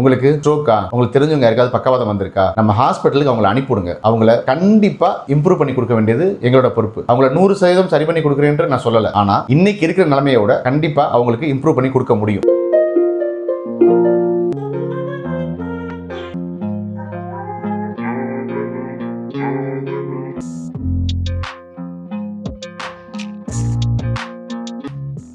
உங்களுக்கு ஸ்ட்ரோக்கா உங்களுக்கு தெரிஞ்சவங்க யாருக்காவது பக்கவாதம் வந்திருக்கா நம்ம ஹாஸ்பிட்டலுக்கு அவங்களை அனுப்பிவிடுங்க. அவங்கள கண்டிப்பா இம்ப்ரூவ் பண்ணி கொடுக்க வேண்டியது எங்களோட பொறுப்பு. அவங்கள நூறு சதவீதம் சரி பண்ணி கொடுக்குறேன் நான் சொல்லல. ஆனா இன்னைக்கு இருக்கிற நிலைமையோட கண்டிப்பா அவங்களுக்கு இம்ப்ரூவ் பண்ணி கொடுக்க முடியும்.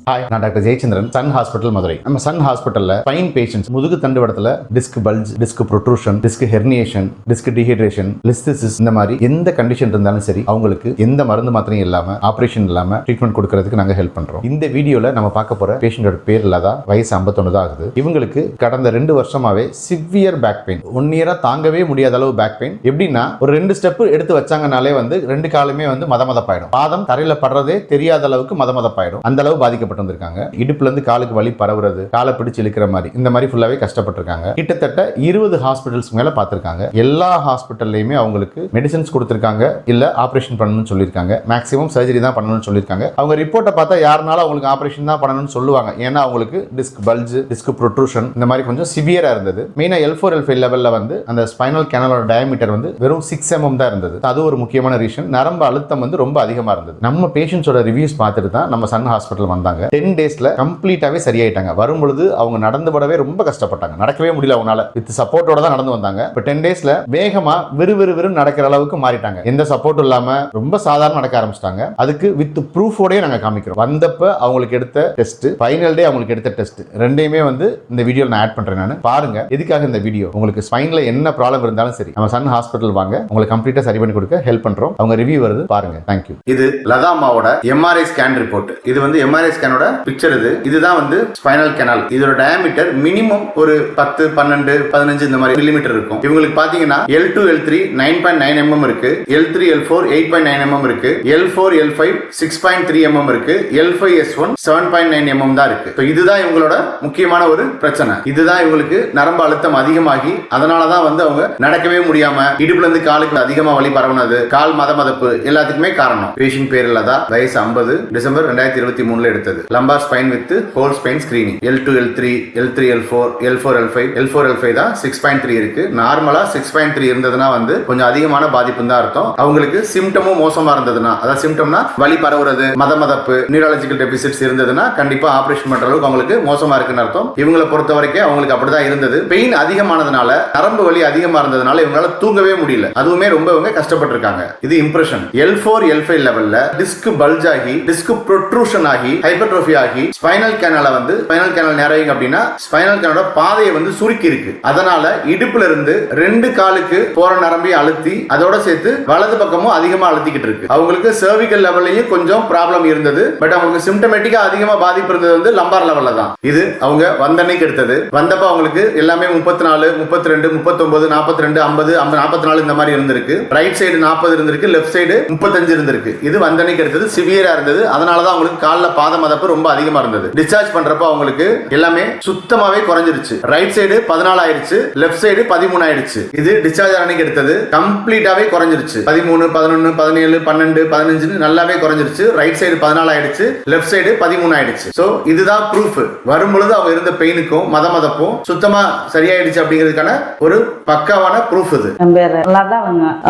ஹாய் நான் doctor Jayachandran Sun hospital Madurai. நம்ம சன் ஹாஸ்பிட்டலில் ஃபைன் பேஷண்ட்ஸ் முதுகு தண்டுவடத்தில் disc bulge disc protrusion disc herniation disc dehydration listhesis இந்த மாதிரி எந்த கண்டிஷன் இருந்தாலும் சரி அவங்களுக்கு எந்த மருந்து மாத்திரையும் இல்லாமல் ஆப்ரேஷன் இல்லாமல் ட்ரீட்மெண்ட் கொடுக்கறதுக்கு நாங்கள் ஹெல்ப் பண்ணுறோம் இந்த வீடியோவில் நம்ம பார்க்க போகிற பேஷண்டோட பேர் இல்லாதா வயசு 51 தான் ஆகுது. இவங்களுக்கு கடந்த ரெண்டு வருஷமாவே சிவியர் பேக் பெயின் ஒன் இயராக தாங்கவே முடியாத அளவு பேக் பெயின் எப்படின்னா ஒரு ரெண்டு ஸ்டெப் எடுத்து வச்சாங்கனாலே வந்து ரெண்டு காலமே வந்து மத மதப்பாயிடும் பாதம் தரையில் படுறதே தெரியாத அளவுக்கு மத மதப்பாயிடும் அந்த அளவு பாதிக்கப்பட்டு வந்திருக்காங்க. இடுப்புல இருந்து காலுக்கு வலி பரவுறது காலை பிடிச்சு இழுக்கிற மாதிரி. இந்த மாதிரி ஃபுல்லாவே கஷ்டப்பட்டிருக்காங்க. கிட்டத்தட்ட இருபது ஹாஸ்பிட்டல்ஸ் மேல பார்த்திருக்காங்க. எல்லா ஹாஸ்பிட்டல்லையுமே அவங்களுக்கு மெடிசன்ஸ் கொடுத்துருக்காங்க. இல்ல ஆபரேஷன் பண்ணணும்னு சொல்லியிருக்காங்க. மேக்ஸிமம் சர்ஜரி தான் பண்ணணும்னு சொல்லியிருக்காங்க. அவங்க ரிப்போர்ட்டை பார்த்தா யாருனாலும் அவங்களுக்கு ஆபரேஷன் தான் பண்ணணும்னு சொல்லுவாங்க. ஏன்னா அவங்களுக்கு டிஸ்க் பல்ஜ் டிஸ்க் ப்ரொட்ரூஷன் இந்த மாதிரி கொஞ்சம் சிவியரா இருந்தது. மெயினா எல் ஃபோர் எல் ஃபைவ் லெவலில் வந்து அந்த ஸ்பைனல் கேனலோட டயமீட்டர் வந்து வெறும் சிக்ஸ் எம்எம் mm தான் இருந்தது. அது ஒரு முக்கியமான ரீசன் நரம்பு அழுத்தம் வந்து ரொம்ப அதிகமா இருந்தது. நம்ம பேஷண்ட்ஸோட ரிவ்யூஸ் பார்த்துட்டு தான் நம்ம சன் ஹாஸ்பிட்டல் வந்தாங்க. டென் டேஸ்ல கம்ப்ளீட்டாவே சரியாயிட்டாங்க. வரும்பொழுது அவங்க நடந்து படவே ரொம்ப கஷ்டப்பட்டாங்க. நடக்கவே முடியல அவங்களால. வித் சப்போர்ட்டோட தான் நடந்து வந்தாங்க. இப்போ டென் டேஸ்ல வேகமா விறுவிறுவிறு நடக்கிற அளவுக்கு மாறிட்டாங்க. எந்த சப்போர்ட்டும் இல்லாம ரொம்ப சாதாரண நடக்க ஆரம்பிச்சிட்டாங்க. அதுக்கு வித் ப்ரூஃபோடய நாங்க காமிக்கிறோம். வந்தப்ப அவங்களுக்கு எடுத்த டெஸ்ட் ஃபைனல் டே அவங்களுக்கு எடுத்த டெஸ்ட் ரெண்டையுமே வந்து இந்த வீடியோவில் நான் ஆட் பண்றேன் நான். பாருங்க எதுக்காக இந்த வீடியோ உங்களுக்கு ஸ்பைன்ல என்ன ப்ராப்ளம் இருந்தாலும் சரி நம்ம சன் ஹாஸ்பிட்டல் வாங்க. உங்களுக்கு கம்ப்ளீட்டா சரி பண்ணி கொடுக்க ஹெல்ப் பண்றோம். அவங்க ரிவ்யூ வருது. பாருங்க. தேங்க்யூ இது லதாமாவோட எம்ஆர்ஐ ஸ்கேன் ரிப்போர்ட் இது வந்து எம்ஆர்ஐ ஸ்கேனோட பிக்சர் இது. இதுதான் வந்து ஸ்பைனல் கேனல் இதோட டயமீட்டர் மினிமம் ஒரு பத்து பன்னெண்டு பதினஞ்சு இந்த மாதிரி மில்லிமீட்டர் இருக்கும். இவங்களுக்கு பாத்தீங்கன்னா L two L three nine point nine mm இருக்கு. L three L four eight point nine mm இருக்கு. L four L five six point three mm இருக்கு. L five S one seven point nine mm தான் இருக்கு. இதுதான் இவங்களோட முக்கியமான ஒரு பிரச்சனை. இதுதான் இவங்களுக்கு நரம்பு அழுத்தம் அதிகமாகி அதனால தான் வந்து அவங்க நடக்கவே முடியாம இடுப்புல இருந்து காலுக்கு அதிகமா வலி பரவுனது கால் மத மதப்பு எல்லாத்துக்குமே காரணம். பேஷண்ட் பேர் இல்லாதா? வயசு 50 டிசம்பர் ரெண்டாயிரத்தி இருபத்தி மூணுல எடுத்தது. Lumbar spine with whole spine screening L two L three L three L four L four L five L four L five தான் சிக்ஸ் பாயிண்ட் த்ரீ இருக்கு. நார்மலா சிக்ஸ் பாயிண்ட் த்ரீ இருந்ததுன்னா வந்து கொஞ்சம் அதிகமான பாதிப்பு தான் அர்த்தம். அவங்களுக்கு சிம்டமும் மோசமா இருந்ததுன்னா அதாவது சிம்டம்னா வலி பரவுறது மத மதப்பு நியூராலஜிக்கல் டெபிசிட்ஸ் இருந்ததுன்னா கண்டிப்பா ஆபரேஷன் பண்ற அளவுக்கு அவங்களுக்கு மோசமா இருக்குன்னு அர்த்தம். இவங்களை பொறுத்த வரைக்கும் அவங்களுக்கு அப்படிதான் இருந்தது. பெயின் அதிகமானதுனால நரம்பு வலி அதிகமா இருந்ததுனால இவங்களால தூங்கவே முடியல. அதுவுமே ரொம்ப இவங்க கஷ்டப்பட்டிருக்காங்க. இது impression L four L five லெவல்ல டிஸ்க் பல்ஜ் ஆகி டிஸ்க் ப்ரொட்ரூஷன் ஆகி ஹைப்பர்ட்ரோஃபி ஆகி ஸ்பைனல் கேனல வந்து ஸ்பைனல் கேனல் நிறைய அப்படின்னா ஸ்பைனல் கேனோட பாதையை வந்து சுருக்கி இருக்கு அதனால இடுப்புல இருந்து ரெண்டு காலுக்கு போற நரம்பையும் அழுத்தி அதோட சேர்த்து வலது பக்கமும் அதிகமா அழுத்திக்கிட்டு இருக்கு. அவங்களுக்கு சர்விக்கல் லெவல்லையும் கொஞ்சம் ப்ராப்ளம் இருந்தது. பட் அவங்களுக்கு சிம்டமேட்டிக்கா அதிகமா பாதிப்பு இருந்தது வந்து லம்பார் லெவல்ல தான். இது அவங்க வந்தன்னைக்கு எடுத்தது. வந்தப்ப அவங்களுக்கு எல்லாமே முப்பத்தி நாலு முப்பத்தி ரெண்டு முப்பத்தொன்பது நாற்பத்தி ரெண்டு ஐம்பது நாற்பத்தி நாலு இந்த மாதிரி இருந்திருக்கு. ரைட் சைடு நாற்பது இருந்திருக்கு லெஃப்ட் சைடு முப்பத்தஞ்சு இருந்திருக்கு. இது வந்தன்னைக்கு எடுத்தது சிவியரா இருந்தது. அதனாலதான் அவங்களுக்கு காலில் பாத மதப்பு ரொம்ப அதிகமா இருந்தது. டிஸ்சார்ஜ் பண்றப்ப அவங்களுக்கு எல்லாமே சுத்தமாவே குறைஞ்சிருச்சு. ரைட் சைடு பதினாலு ஆயிடுச்சு லெஃப்ட் சைடு பதிமூணு ஆயிடுச்சு. இது டிஸ்சார்ஜ் அன்னைக்கு எடுத்தது கம்ப்ளீட்டாவே குறைஞ்சிருச்சு. பதிமூணு பதினொன்னு பதினேழு பன்னெண்டு பதினஞ்சுன்னு நல்லாவே குறைஞ்சிருச்சு. ரைட் சைடு பதினாலு ஆயிடுச்சு லெஃப்ட் சைடு பதிமூணு ஆயிடுச்சு. சோ இதுதான் ப்ரூஃப் வரும் பொழுது அவங்க இருந்த பெயினுக்கும் மத மதப்பும் சுத்தமா சரியாயிடுச்சு அப்படிங்கிறதுக்கான ஒரு பக்காவான ப்ரூஃப் இது. பேர்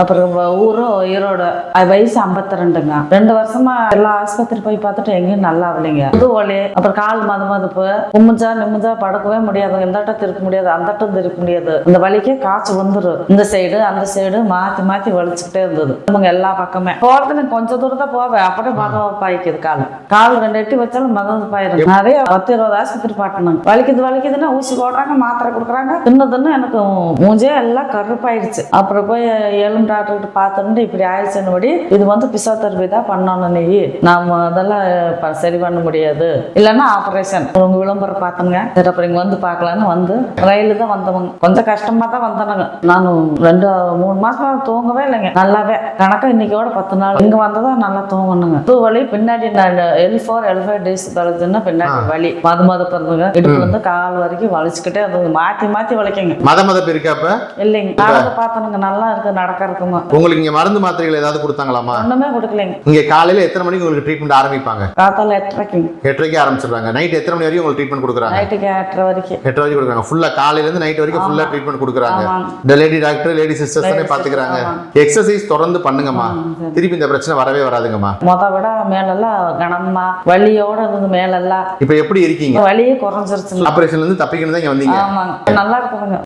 அப்புறம் ஊரும் ஈரோடு வயசு 52 ரெண்டுங்க. ரெண்டு வருஷமா எல்லா ஆஸ்பத்திரி போய் பார்த்துட்டு எங்கேயும் நல்லா இல்லைங்க புது வலி அப்புறம் கால் மது மதுப்பு குமிஞ்சா நிமிஞ்சா படுக்கவே முடியாது. இந்த அட்டம் திருக்க முடியாது. அந்த அட்டம் திருக்க முடியாது. இந்த வலிக்கே காய்ச்சல் வந்துரும். இந்த சைடு அந்த சைடு மாத்தி மாத்தி வலிச்சுக்கிட்டே இருந்தது. இவங்க எல்லா பக்கமே. போறது கொஞ்சம் தூரம் தான் போவேன். அப்படியே மதம் பாய்க்குது கால். கால் ரெண்டு எட்டி வச்சாலும் மதம் பாயிரும் நிறைய பத்து இருபது ஆஸ்பத்திரி பாட்டணுங்க வலிக்குது வலிக்குதுன்னா ஊசி போடுறாங்க மாத்திரை கொடுக்குறாங்க. தின்னு தின்னு எனக்கு மூஞ்சே எல்லாம் கருப்பாயிடுச்சு. அப்புறம் போய் எலும்பு டாக்டர் கிட்ட பார்த்துட்டு இப்படி ஆயிடுச்சுன்னு இது வந்து பிசோதெரபி தான் பண்ணணும் நீ. நாம அதெல்லாம் சரி பண்ண முடியாது. இல்லைன்னா ஆப்ரேஷன் உங்க விளம்பரம் பார்த்தோங்க. சரி அப்புறம் இங்க வந்து பார்க்கலான்னு வந்து ரயிலு தான் வந்தவங்க. கொஞ்சம் கஷ்டமா தான் வந்தனுங்க நானும் ரெண்டு மூணு மாசமா தூங்கவே இல்லைங்க. நல்லாவே. கணக்கா இன்னைக்கோட பத்து நாள். இங்க வந்ததா நல்லா தூங்கணுங்க இது வலி பின்னாடி L four L five days கழுதுன்னா பின்னாடி வலி மது மது பிறந்துங்க இடுப்புல இருந்து கால் வரைக்கும் வலிச்சுக்கிட்டே இருந்தது மாத்தி மாத்தி வலிக்குங்க. மத மதப்பு இருக்கப்ப இல்லைங்க. நடந்து பார்த்தனுங்க. நல்லா இருக்கு நடக்கிறதுக்குங்க உங்களுக்கு இங்க மருந்து மாத்திரைகள் ஏதாவது கொடுத்தாங்களாமா ஒண்ணுமே கொடுக்கலைங்க. இங்க காலையில எத்தனை மணிக்கு உங்களுக்கு ட்ரீட்மெண்ட் ஆரம்பிப்பாங்க? காத்தால எட்டரைக்குங்க இருக்குங்க எட்டரைக்கு ஆரம்பிச்சிடுறாங்க. நைட் எத்தனை மணி வரைக்கும் உங்களுக்கு ட்ரீட்மெண்ட் கொடுக்குறாங்க? நைட்டுக்கு எட்டரை வரைக்கும் எட்டரை வரைக்கும் கொடுக்குறாங்க. ஃபுல்லா காலையில இருந்து நைட் வரைக்கும் ஃபுல்லா ட்ரீட்மெண்ட் கொடுக்குறாங்க. இந்த லேடி டாக்டர் லேடி சிஸ்டர்ஸ் தானே பாத்துக்கிறாங்க. எக்ஸசைஸ் தொடர்ந்து பண்ணுங்கம்மா. திருப்பி இந்த பிரச்சனை வரவே வராதுங்கம்மா. முத விட மேலெல்லாம் கனமா வலியோட இருந்தது மேலெல்லாம். இப்போ எப்படி இருக்கீங்க? வலியே குறைஞ்சிருச்சுங்க. ஆபரேஷன்ல இருந்து தப்பிக்கணும் தான் இங்க வந்தீங்க. ஆமாங்க நல்லா இருக்குதுங்க